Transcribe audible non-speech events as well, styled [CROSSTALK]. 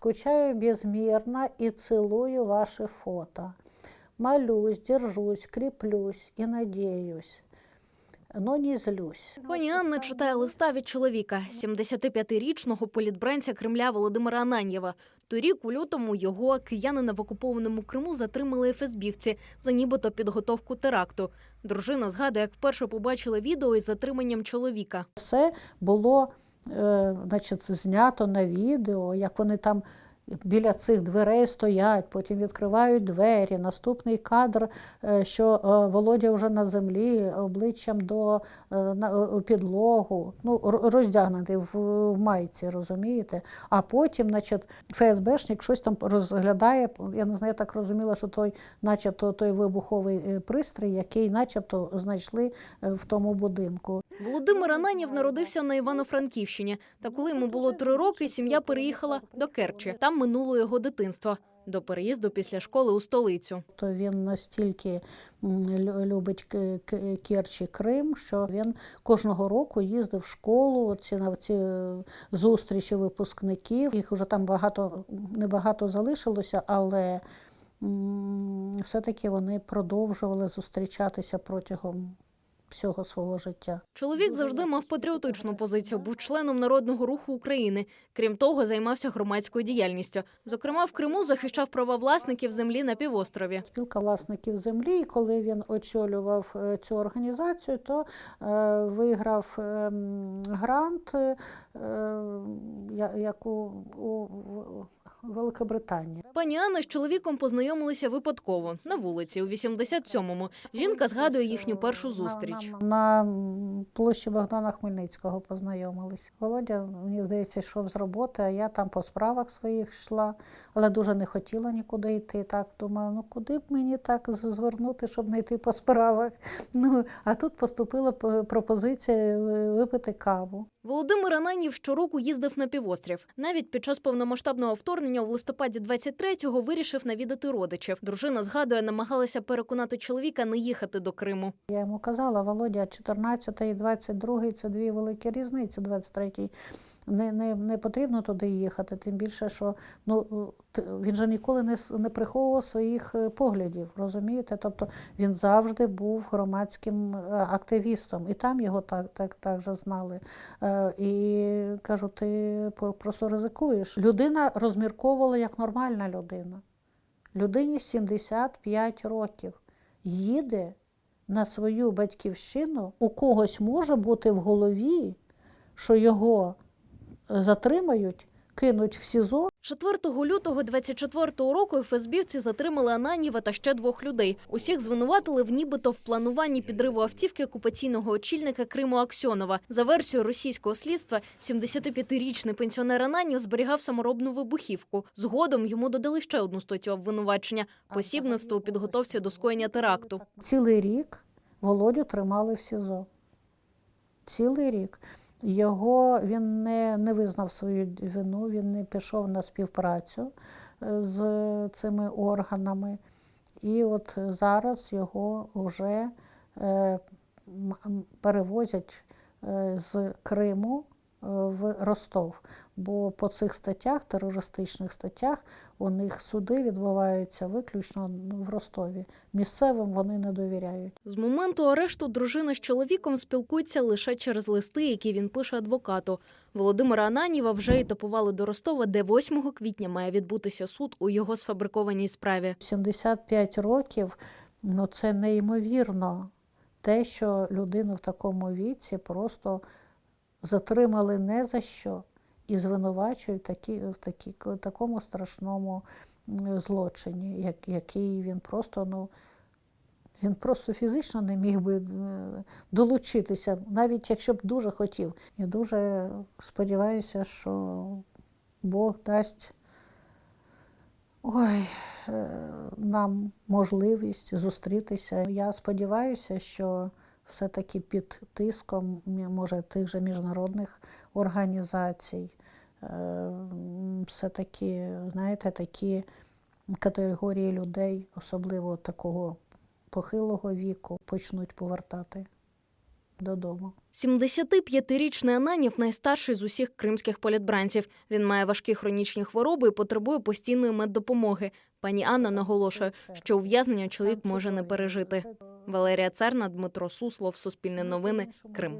Скучаю безмерно и целую ваши фото. Молюсь, держусь, кріплюсь і надіюсь, но не злюсь. Пані Анна читає листа від чоловіка, 75-річного політбранця Кремля Володимира Ананьєва. Торік у лютому його киянина в окупованому Криму затримали ФСБівці за нібито підготовку теракту. Дружина згадує, як вперше побачила відео із затриманням чоловіка. Все було значить, знято на відео, як вони там біля цих дверей стоять, потім відкривають двері. Наступний кадр, е, що е, Володя вже на землі, обличчям до е, на, підлогу, ну, р- роздягнутий в, в майці, розумієте? А потім, значить, ФСБшник щось там розглядає. Я не знаю, я так розуміла, що той, начебто, той вибуховий пристрій, який начебто знайшли в тому будинку. Володимир Ананєв народився на Івано-Франківщині. Та коли йому було три роки, сім'я переїхала до Керчі. Там минуло його дитинство. До переїзду після школи у столицю. То він настільки любить К- К- Керч і Крим, що він кожного року їздив в школу. Оці на ці е, зустрічі випускників. Їх вже там багато небагато залишилося, але все-таки вони продовжували зустрічатися протягом всього свого життя. Чоловік завжди мав патріотичну позицію, був членом народного руху України. Крім того, займався громадською діяльністю. Зокрема, в Криму захищав права власників землі на півострові. Спілка власників землі, і коли він очолював е, цю організацію, то е, виграв е, грант, е, як у, у Великобританії. Пані Анна з чоловіком познайомилися випадково на вулиці у 87-му. Жінка згадує їхню першу зустріч. На, на площі Богдана Хмельницького познайомились. Володя, мені здається, йшов з роботи, а я там по справах своїх йшла, але дуже не хотіла нікуди йти. Так думаю, ну куди б мені так звернути, щоб не йти по справах. [LAUGHS] Ну, а тут поступила пропозиція е, випити каву. Володимир Ананів щороку їздив на півострів. Навіть під час повномасштабного вторгнення у листопаді 23-го вирішив навідати родичів. Дружина згадує, намагалася переконати чоловіка не їхати до Криму. Я йому казала, Володя, 14 і 22 це дві великі різниці. 23 не, не, не потрібно туди їхати, тим більше, що ну, він же ніколи не, не приховував своїх е, поглядів, розумієте? Тобто він завжди був громадським е, активістом, і там його так, так, так же знали. Е, І кажу, ти просто ризикуєш. Людина розмірковувала як нормальна людина. Людині 75 років їде на свою батьківщину, у когось може бути в голові, що його е, затримають, кинуть в СІЗО. 4 лютого 24-го року ФСБівці затримали Ананіва та ще двох людей. Усіх звинуватили в нібито в плануванні підриву автівки окупаційного очільника Криму Аксьонова. За версією російського слідства, 75-річний пенсіонер Ананів зберігав саморобну вибухівку. Згодом йому додали ще одну статтю обвинувачення посібництво у підготовці до скоєння теракту. Цілий рік Володю тримали в СІЗО. Цілий рік. Його він не, не визнав свою вину, він не пішов на співпрацю е, з цими органами. І от зараз його вже е, перевозять е, з Криму в Ростов. Бо по цих статтях, терористичних статтях, у них суди відбуваються виключно в Ростові. Місцевим вони не довіряють. З моменту арешту дружина з чоловіком спілкується лише через листи, які він пише адвокату. Володимира Ананіва вже етапували до Ростова, де 8 квітня має відбутися суд у його сфабрикованій справі. 75 років ну це неймовірно. Те, що людину в такому віці просто затримали не за що і звинувачують такі, в такі, в такому страшному злочині, як, який він просто, ну, він просто фізично не міг би е, долучитися, навіть якщо б дуже хотів. Я дуже сподіваюся, що Бог дасть ой, е, нам можливість зустрітися. Я сподіваюся, що все-таки під тиском, може, тих же міжнародних організацій, е, все-таки, знаєте, такі категорії людей, особливо такого похилого віку, почнуть повертати додому. 75-річний Ананів найстарший з усіх кримських політбранців. Він має важкі хронічні хвороби і потребує постійної меддопомоги. Пані Анна наголошує, що ув'язнення чоловік може не пережити. Валерія Церна, Дмитро Суслов, Суспільне новини, Крим.